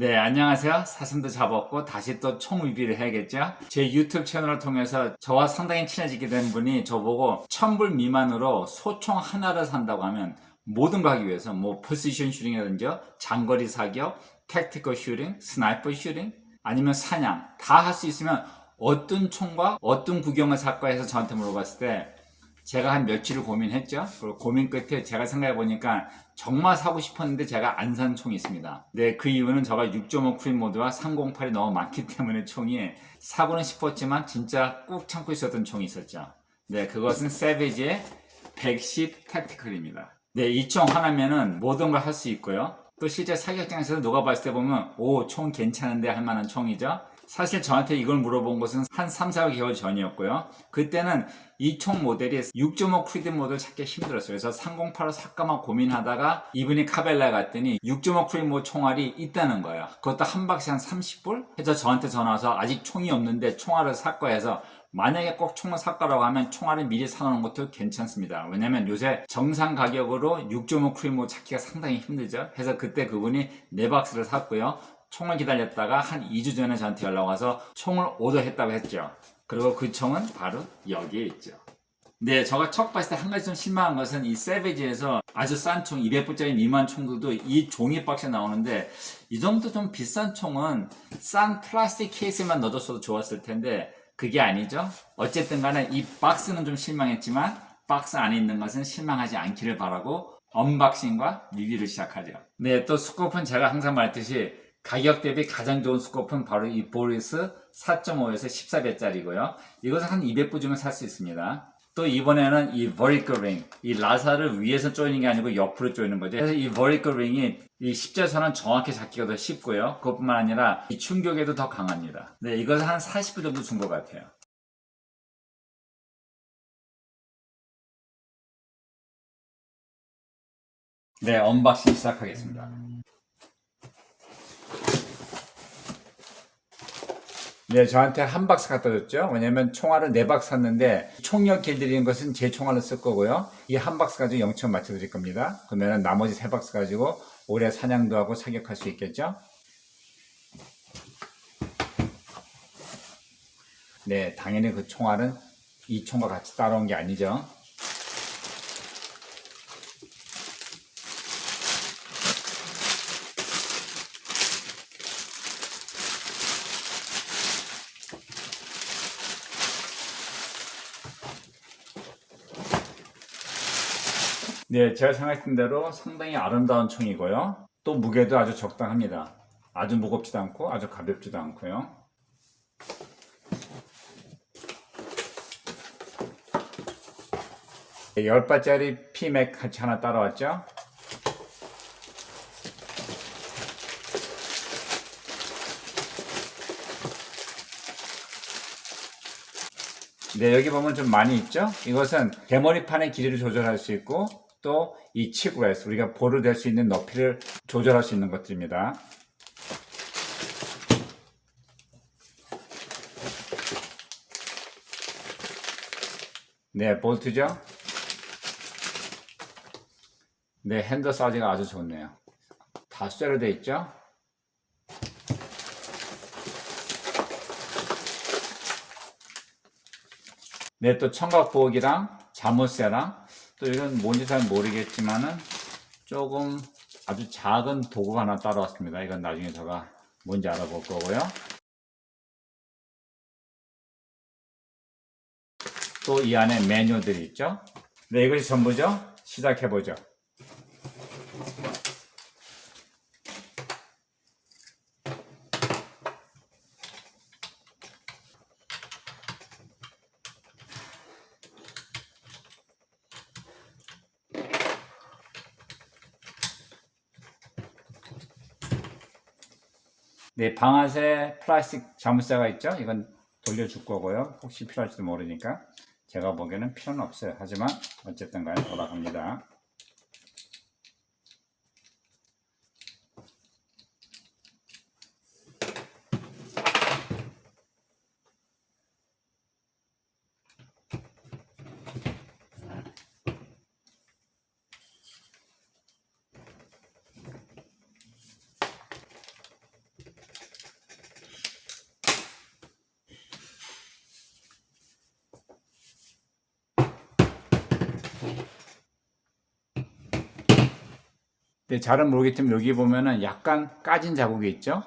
네, 안녕하세요. 사슴도 잡았고 다시 또총 리뷰를 해야겠죠? 제 유튜브 채널을 통해서 저와 상당히 친해지게 된 분이 저보고 1000불 미만으로 소총 하나를 산다고 하면 모든 거 하기 위해서 뭐 포지션 슈팅이라든지 장거리 사격, 택티컬 슈팅, 스나이퍼 슈팅 아니면 사냥 다 할 수 있으면 어떤 총과 어떤 구경을 살까 해서 저한테 물어봤을 때 제가 한 며칠을 고민했죠. 그리고 고민 끝에 제가 생각해 보니까 정말 사고 싶었는데 제가 안 산 총이 있습니다. 네, 그 이유는 제가 6.5 프림 모드와 308이 너무 많기 때문에 총이 사고는 싶었지만 진짜 꾹 참고 있었던 총이 있었죠. 네, 그것은 세비지의 110 택티컬입니다. 네, 이 총 하나면은 모든 걸 할 수 있고요. 또 실제 사격장에서 누가 봤을 때 보면 오, 총 괜찮은데 할 만한 총이죠. 사실 저한테 이걸 물어본 것은 한 3, 4개월 전이었고요. 그때는 이 총 모델이 6.5 크리드 모델 찾기 힘들었어요. 그래서 308을 살까만 고민하다가 이분이 카벨라에 갔더니 6.5 크리드 모델 총알이 있다는 거예요. 그것도 한 박스에 한 30불? 해서 저한테 전화 와서 아직 총이 없는데 총알을 살 거야 해서 만약에 꼭 총을 살 거라고 하면 총알을 미리 사놓는 것도 괜찮습니다. 왜냐면 요새 정상 가격으로 6.5 크리모 찾기가 상당히 힘들죠. 그래서 그때 그분이 네 박스를 샀고요. 총을 기다렸다가 한 2주 전에 저한테 연락 와서 총을 오더했다고 했죠. 그리고 그 총은 바로 여기에 있죠. 네, 제가 첫 봤을 때 한 가지 좀 실망한 것은 이 세베지에서 아주 싼 총, 200불짜리 미만 총들도 이 종이 박스에 나오는데 이 정도 좀 비싼 총은 싼 플라스틱 케이스만 넣어줬어도 좋았을 텐데 그게 아니죠. 어쨌든 간에 이 박스는 좀 실망했지만 박스 안에 있는 것은 실망하지 않기를 바라고 언박싱과 리뷰를 시작하죠. 네, 또 스코프는 제가 항상 말했듯이 가격 대비 가장 좋은 스코프는 바로 이 보리스 4.5에서 14배짜리고요. 이것은 한 200불 주면 살수 있습니다. 또 이번에는 이 링, 이 라사를 위에서 조이는 게 아니고 옆으로 조이는 거죠. 그래서 이 버리커 링이 이 십자선은 정확히 잡기가 더 쉽고요. 그것뿐만 아니라 이 충격에도 더 강합니다. 네, 이것은 한 40불 정도 준 것 같아요. 네, 언박싱 시작하겠습니다. 네, 저한테 한 박스 갖다 줬죠. 왜냐면 총알을 네 박스 샀는데 총력 길들이는 것은 제 총알을 쓸 거고요. 이 한 박스 가지고 0점 맞춰 드릴 겁니다. 그러면 나머지 세 박스 가지고 오래 사냥도 하고 사격할 수 있겠죠. 네, 당연히 그 총알은 이 총과 같이 따라온 게 아니죠. 네, 제가 생각했던 대로 상당히 아름다운 총이고요. 또 무게도 아주 적당합니다. 아주 무겁지도 않고 아주 가볍지도 않고요. 네, 10발짜리 피맥 같이 하나 따라왔죠. 네, 여기 보면 좀 많이 있죠? 이것은 대머리판의 길이를 조절할 수 있고 또이 치구에서 우리가 볼을 댈 수 있는 높이를 조절할 수 있는 것들입니다. 네, 볼트죠? 네, 핸드 사이즈가 아주 좋네요. 다 쇠로 되어 있죠? 네, 또 청각 보호기랑 자물쇠랑 또 이건 뭔지 잘 모르겠지만은 조금 아주 작은 도구가 하나 따라왔습니다. 이건 나중에 제가 뭔지 알아볼 거고요. 또 이 안에 메뉴들이 있죠. 네, 이것이 전부죠. 시작해보죠. 네, 방아쇠 플라스틱 자물쇠가 있죠? 이건 돌려줄 거고요. 혹시 필요할지도 모르니까. 제가 보기에는 필요는 없어요. 하지만 어쨌든 간에 돌아갑니다. 네, 잘은 모르겠지만 여기 보면은 약간 까진 자국이 있죠?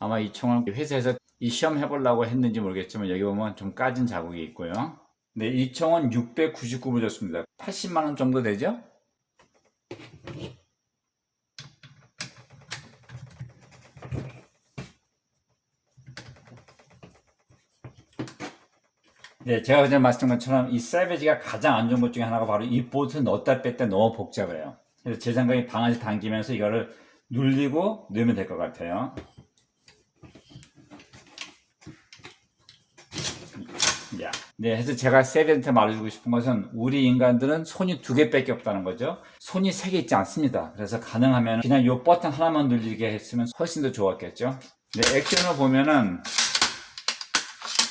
아마 이 총을 회사에서 이 시험 해보려고 했는지 모르겠지만 여기 보면 좀 까진 자국이 있고요. 네, 이 총은 699불 줬습니다. 80만원 정도 되죠? 네, 제가 전에 말씀드린 것처럼 이 세베지가 가장 안 좋은 것 중에 하나가 바로 이 볼트를 넣었다 뺐다 너무 복잡해요. 그래서 제 생각에 방아지 당기면서 이거를 눌리고 넣으면 될 것 같아요. 야. 네, 그래서 제가 세베한테 말해주고 싶은 것은 우리 인간들은 손이 두 개밖에 없다는 거죠. 손이 세 개 있지 않습니다. 그래서 가능하면 그냥 이 버튼 하나만 눌리게 했으면 훨씬 더 좋았겠죠. 네, 액션을 보면은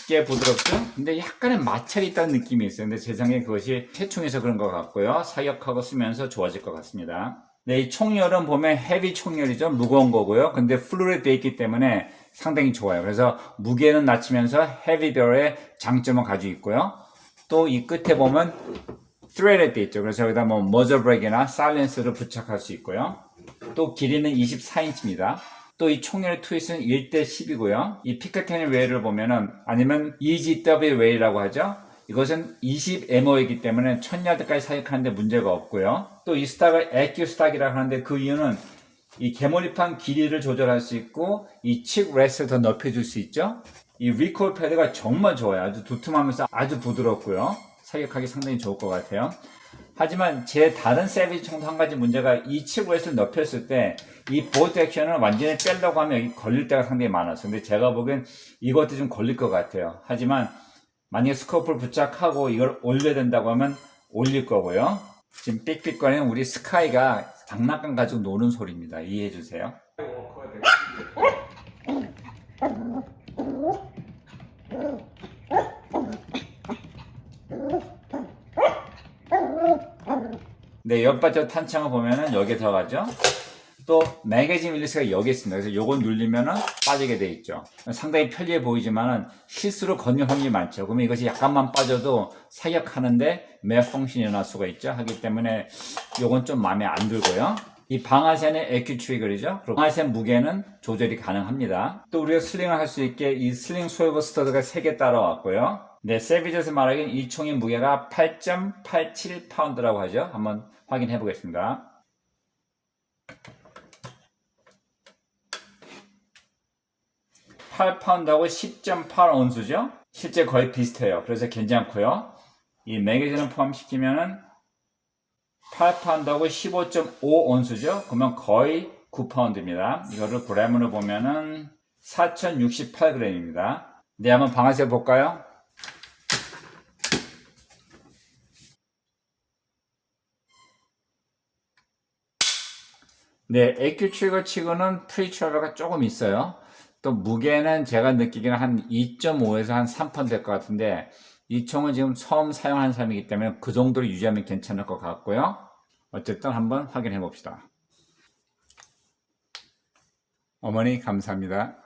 꽤 부드럽죠? 근데 약간의 마찰이 있다는 느낌이 있어요. 근데 제 생각에 그것이 해충에서 그런 것 같고요. 사격하고 쓰면서 좋아질 것 같습니다. 네, 이 총열은 보면 헤비 총열이죠. 무거운 거고요. 근데 플루레 돼 있기 때문에 상당히 좋아요. 그래서 무게는 낮추면서 헤비별의 장점을 가지고 있고요. 또 이 끝에 보면 threaded 돼 있죠. 그래서 여기다 뭐 머저 브렉이나 사일렌스를 부착할 수 있고요. 또 길이는 24인치입니다. 또 이 총열 트윗은 1대 10이고요. 이 피카테니 웨이를 보면은 아니면 EGW 웨이라고 하죠. 이것은 20MO이기 때문에 1000야드까지 사격하는데 문제가 없고요. 또 이 스탁을 액큐 스탁이라고 하는데 그 이유는 이 개몰입한 길이를 조절할 수 있고 이 칙 레스를 더 넓혀줄 수 있죠. 이 리콜 패드가 정말 좋아요. 아주 두툼하면서 아주 부드럽고요. 사격하기 상당히 좋을 것 같아요. 하지만 제 다른 세비지 총도 한 가지 문제가 이 칩웨스를 넓혔을 때 이 보트 액션을 완전히 빼려고 하면 여기 걸릴 때가 상당히 많았어요. 근데 제가 보기엔 이것도 좀 걸릴 것 같아요. 하지만 만약에 스코프를 부착하고 이걸 올려야 된다고 하면 올릴 거고요. 지금 삑삑거리는 우리 스카이가 장난감 가지고 노는 소리입니다. 이해해 주세요. 네, 옆바저 탄창을 보면은 여기에 들어가죠. 또 매거진 릴리스가 여기 있습니다. 그래서 요건 눌리면은 빠지게 돼 있죠. 상당히 편리해 보이지만은 실수로 건질 확률이 많죠. 그러면 이것이 약간만 빠져도 사격하는데 매펑션이 일어날 수가 있죠. 하기 때문에 요건 좀 마음에 안 들고요. 이 방아쇠는 에큐 트리거이죠. 방아쇠 무게는 조절이 가능합니다. 또 우리가 슬링을 할 수 있게 이 슬링 소이버 스터드가 3개 따라왔고요. 네, 세비저에서 말하기엔 이 총의 무게가 8.87파운드라고 하죠. 한번 확인해 보겠습니다. (8 파운드하고 10.8 온수죠? 실제 거의 비슷해요. 그래서 괜찮고요. 이 매거진을 포함시키면은 8파운드하고 15.5 온수죠? 그러면 거의 9파운드입니다. 이거를 그램으로 보면은 4068g입니다. 네 한번 방아쇠 볼까요 네, 에큐 트리거 치고는 프리트러가 조금 있어요. 또 무게는 제가 느끼기는 한 2.5에서 한 3펀 될 것 같은데 이 총은 지금 처음 사용한 사람이기 때문에 그 정도로 유지하면 괜찮을 것 같고요. 어쨌든 한번 확인해 봅시다. 어머니 감사합니다.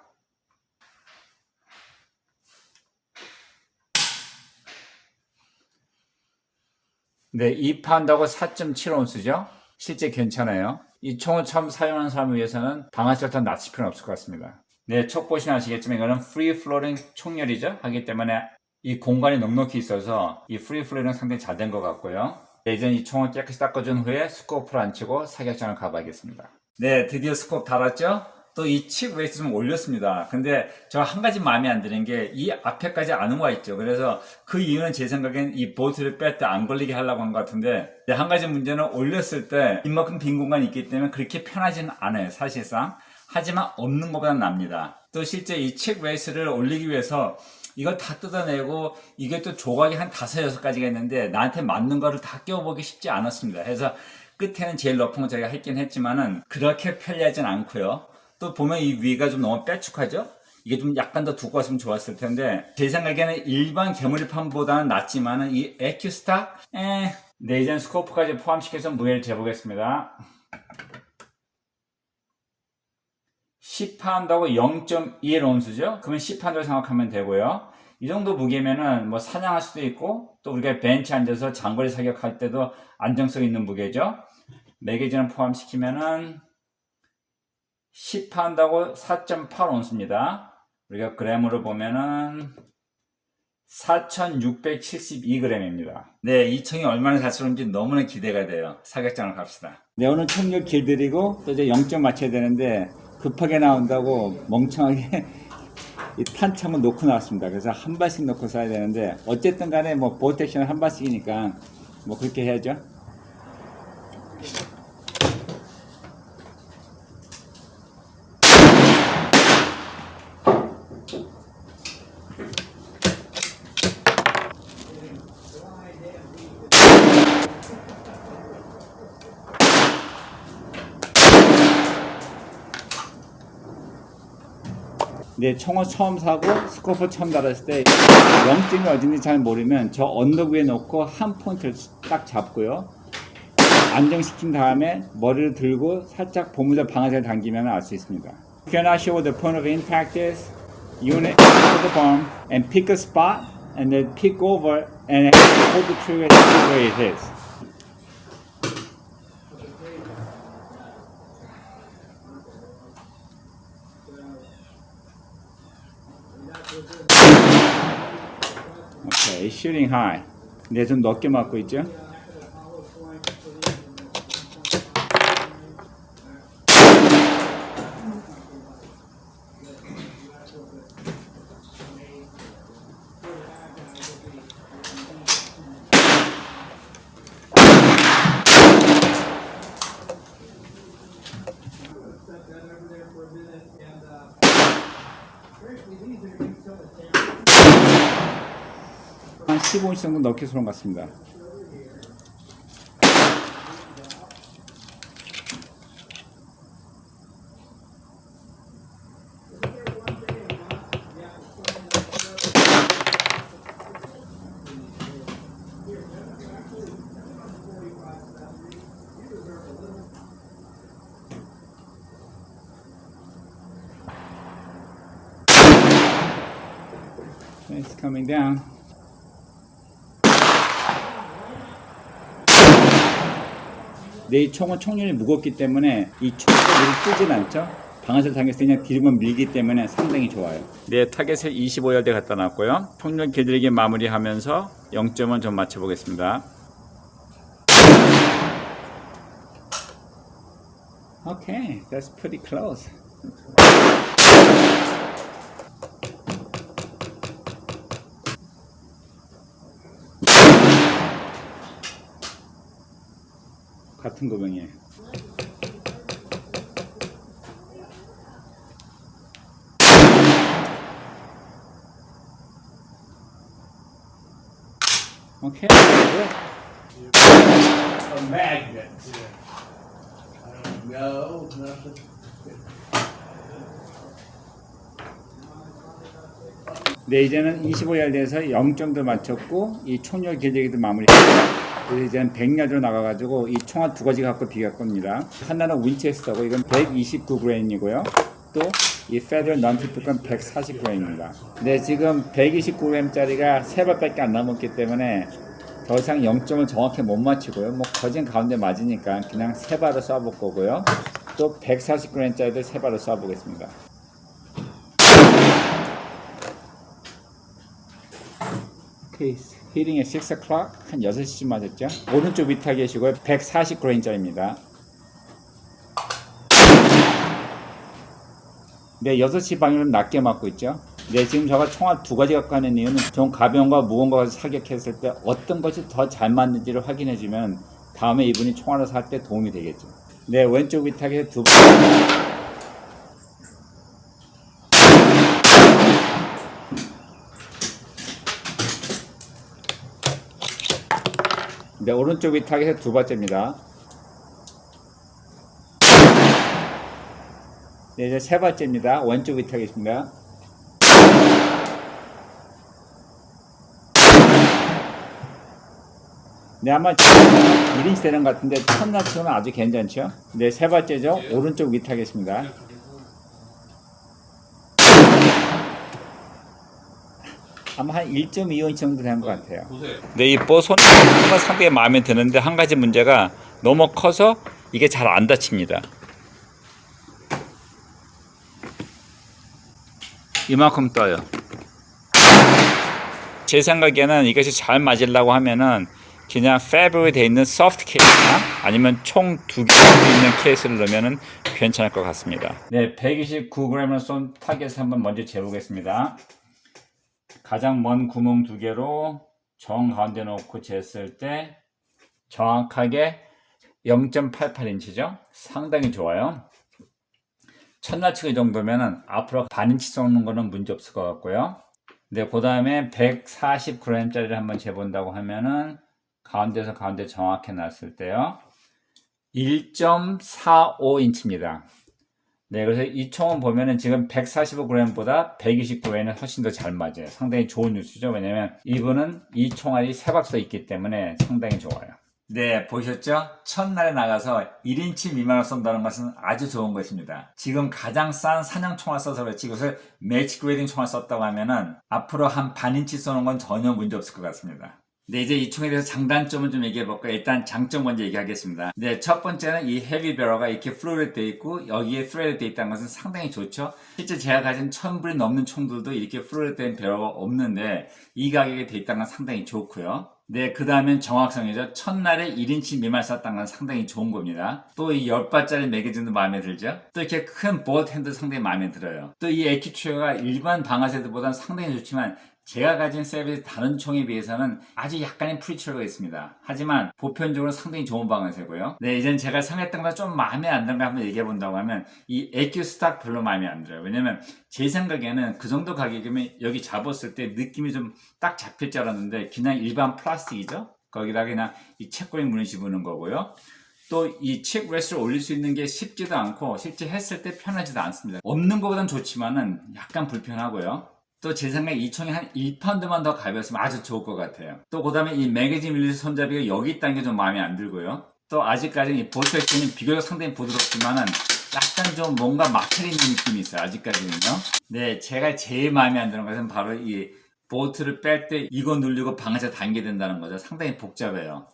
네, 2파운드하고 4.7온스죠. 실제 괜찮아요. 이 총을 처음 사용하는 사람을 위해서는 방아쇠를 더 낮출 필요는 없을 것 같습니다. 네, 첫 보시면 아시겠지만 이거는 프리 플로링 총열이죠. 하기 때문에 이 공간이 넉넉히 있어서 이 프리 플로링 상당히 잘 된 것 같고요. 네, 이제 이 총을 깨끗이 닦아준 후에 스코프를 안 치고 사격장을 가봐야겠습니다. 네, 드디어 스코프 달았죠? 또 이 칩 웨이트 좀 올렸습니다. 근데 저 한 가지 마음에 안 드는 게 이 앞에까지 안온거 있죠. 그래서 그 이유는 제 생각엔 이 보트를 뺄 때 안 걸리게 하려고 한 것 같은데 네, 한 가지 문제는 올렸을 때 이만큼 빈 공간이 있기 때문에 그렇게 편하지는 않아요. 사실상. 하지만 없는 것보다는 납니다. 또 실제 이 칩 웨이스를 올리기 위해서 이걸 다 뜯어내고 이게 또 조각이 한 다섯 여섯 가지가 있는데 나한테 맞는 거를 다 껴보기 쉽지 않았습니다. 그래서 끝에는 제일 높은 거 제가 했긴 했지만은 그렇게 편리하진 않고요. 또 보면 이 위가 좀 너무 빼쭉하죠? 이게 좀 약간 더 두꺼웠으면 좋았을 텐데 제 생각에는 일반 개머리판보다는 낫지만은 이 에큐스타 에 네이젠 스코프까지 포함시켜서 무게를 재보겠습니다. 10파운드하고 0.21온수죠? 그러면 10파운드를 생각하면 되고요. 이 정도 무게면은 뭐 사냥할 수도 있고 또 우리가 벤치 앉아서 장거리 사격할 때도 안정성 있는 무게죠. 매개진을 포함시키면은 10파운드하고 4.8 온스입니다. 우리가 그램으로 보면은 4,672g입니다. 네, 이 총이 얼마나 잘 쏘는지 너무나 기대가 돼요. 사격장을 갑시다. 네, 오늘 총력 길들이고 또 이제 0점 맞춰야 되는데 급하게 나온다고 멍청하게 이 탄창을 놓고 나왔습니다. 그래서 한 발씩 놓고 쏴야 되는데 어쨌든 간에 뭐 보텍션은 한 발씩이니까 뭐 그렇게 해야죠. 네, 총을 처음 사고 스코프 처음 달았을 때 영점이 어딘지 잘 모르면 저 언덕 위에 놓고 한 포인트를 딱 잡고요. 안정시킨 다음에 머리를 들고 살짝 보무자 방아쇠를 당기면 알 수 있습니다. If you're not sure what the point of impact is, to put the bomb and pick a spot and then pick over and hold the trigger and see where it is. 오케이, shooting high. 네, 좀 넓게 맞고 있죠? 한 15인치 정도 넓게 쏘는 것 같습니다. Coming down. 내이 총은 총률이 무겁기 때문에 이 총을 뜨진 않죠. 방아쇠 때 그냥 뒤로만 밀기 때문에 상당히 좋아요. 네, 타겟을 25열대 갖다 놨고요. 총률 길들이기 마무리하면서 0점은 좀 맞춰보겠습니다. Okay, that's pretty close. 같은 고병이에요. 오케이. a magnet. No, nothing. 네, 이제는 25야드에서 0점도 맞췄고 이 총열 길들이기도 마무리했고요. 그래서 이제는 100야드로 나가가지고 이 총알 두 가지 갖고 비교할 겁니다. 하나는 윈체스터고 이건 129g이고요. 또 이 페더럴 넌티프건 140g입니다. 네, 지금 129g짜리가 세 발밖에 안 남았기 때문에 더 이상 0점을 정확히 못 맞추고요. 뭐 거진 가운데 맞으니까 그냥 세 발을 쏴볼 거고요. 또 140g짜리도 세 발을 쏴보겠습니다. 케이스 히딩에 6 o'clock 한 6시쯤 맞았죠? 오른쪽 위타 계시고요. 140그레인짜리입니다. 네 6시 방향은 낮게 맞고 있죠? 네 지금 제가 총알 두 가지 갖고 하는 이유는 좀 가벼운 거 무거운 거 사격했을 때 어떤 것이 더 잘 맞는지를 확인해 주면 다음에 이분이 총알을 살 때 도움이 되겠죠. 네 왼쪽 위탁에 두 번. 네, 오른쪽 위탁에서 두 번째입니다. 네, 이제 세 번째입니다. 왼쪽 위탁이십니다. 네, 아마 1인치 되는 것 같은데 첫날 치고는 아주 괜찮죠? 네, 세 번째죠. 오른쪽 위탁이십니다. 아마 한 1.25인치 정도 되는 것 같아요. 네, 이 뽀손 상당히 마음에 드는데 한 가지 문제가 너무 커서 이게 잘 안 닫힙니다. 이만큼 떠요. 제 생각에는 이것이 잘 맞으려고 하면은 그냥 패브로 돼 있는 소프트 케이스나 아니면 총 두 개 있는 케이스를 넣으면은 괜찮을 것 같습니다. 네, 129g을 쏜 타겟을 한번 먼저 재보겠습니다. 가장 먼 구멍 두 개로 정 가운데 놓고 쟀을 때 정확하게 0.88인치죠. 상당히 좋아요. 첫날치기 정도면은 앞으로 반인치 쏘는 거는 문제 없을 것 같고요. 네, 그 다음에 140g짜리를 한번 재본다고 하면은 가운데서 가운데 정확히 놨을 때요. 1.45인치입니다. 네, 그래서 이 총은 보면은 지금 145g보다 129g은 훨씬 더 잘 맞아요. 상당히 좋은 뉴스죠. 왜냐면 이분은 이 총알이 세 박스 있기 때문에 상당히 좋아요. 네, 보셨죠? 첫날에 나가서 1인치 미만을 쏜다는 것은 아주 좋은 것입니다. 지금 가장 싼 사냥 총알 써서 그렇지 이것을 매치 그레이딩 총알 썼다고 하면은 앞으로 한 반인치 쏘는 건 전혀 문제 없을 것 같습니다. 네, 이제 이 총에 대해서 장단점을 좀 얘기해 볼까요? 일단 장점 먼저 얘기하겠습니다. 네, 첫 번째는 이 헤비 베러가 이렇게 플루레드 되어 있고 여기에 스레드 되어 있다는 것은 상당히 좋죠. 실제 제가 가진 1000불이 넘는 총들도 이렇게 플루레드 된 베러가 없는데 이 가격에 되어 있다는 건 상당히 좋고요. 네, 그 다음엔 정확성이죠. 첫날에 1인치 미만 쐈다는 건 상당히 좋은 겁니다. 또 이 10발짜리 매거진도 마음에 들죠. 또 이렇게 큰 보드 핸드 상당히 마음에 들어요. 또 이 에키추어가 일반 방아쇠들보다는 상당히 좋지만 제가 가진 세비스 다른 총에 비해서는 아주 약간의 프리처가 있습니다. 하지만 보편적으로 상당히 좋은 방아쇠고요. 네, 이젠 제가 생각했던 것좀 마음에 안 드는 거 한번 얘기해 본다고 하면 이 에큐 스탁 별로 마음에 안 들어요. 왜냐면 제 생각에는 그 정도 가격이면 여기 잡았을 때 느낌이 좀 딱 잡힐 줄 알았는데 그냥 일반 플라스틱이죠. 거기다 그냥 이 책걸이 문을 집어넣은 거고요. 또이 칩 레스를 올릴 수 있는 게 쉽지도 않고 실제 했을 때 편하지도 않습니다. 없는 것보단 좋지만은 약간 불편하고요. 또 제 생각에 이 총이 한 1파운드만 더 가벼웠으면 아주 좋을 것 같아요. 또 그 다음에 이 매거진 릴리스 손잡이가 여기 있다는 게 좀 마음에 안 들고요. 또 아직까지는 이 보스 액션이 비교적 상당히 부드럽지만은 약간 좀 뭔가 막혀 있는 느낌이 있어요. 아직까지는요. 네, 제가 제일 마음에 안 드는 것은 바로 이 보트를 뺄 때 이거 눌리고 방아쇠 당기게 된다는 거죠. 상당히 복잡해요.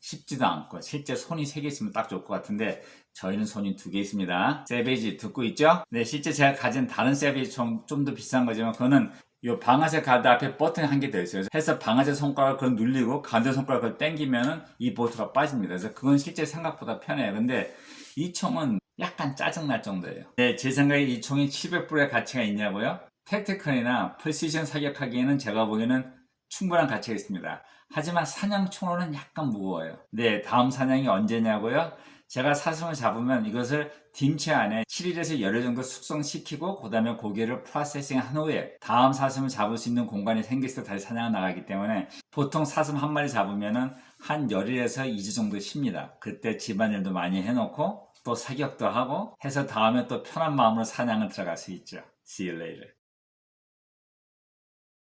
쉽지도 않고 실제 손이 세개 있으면 딱 좋을 것 같은데 저희는 손이 두개 있습니다. 세베이지 듣고 있죠? 네, 실제 제가 가진 다른 세베이지 총좀더 비싼 거지만 그거는 이 방아쇠 가드 앞에 버튼이 한 개 더 있어요. 해서 방아쇠 손가락을 그걸 눌리고 가드 손가락을 당기면은 이 보트가 빠집니다. 그래서 그건 실제 생각보다 편해요. 근데 이 총은 약간 짜증날 정도예요. 네, 제 생각에 이 총이 700불의 가치가 있냐고요? 택티컬이나 프리시전 사격하기에는 제가 보기에는 충분한 가치가 있습니다. 하지만 사냥총으로는 약간 무거워요. 네, 다음 사냥이 언제냐고요? 제가 사슴을 잡으면 이것을 딤체 안에 7일에서 열흘 정도 숙성시키고 그 다음에 고기를 프로세싱 한 후에 다음 사슴을 잡을 수 있는 공간이 생겼을 때 다시 사냥을 나가기 때문에 보통 사슴 한 마리 잡으면은 한 열일에서 2주 정도 쉽니다. 그때 집안일도 많이 해놓고 또 사격도 하고 해서 다음에 또 편한 마음으로 사냥을 들어갈 수 있죠. See you later.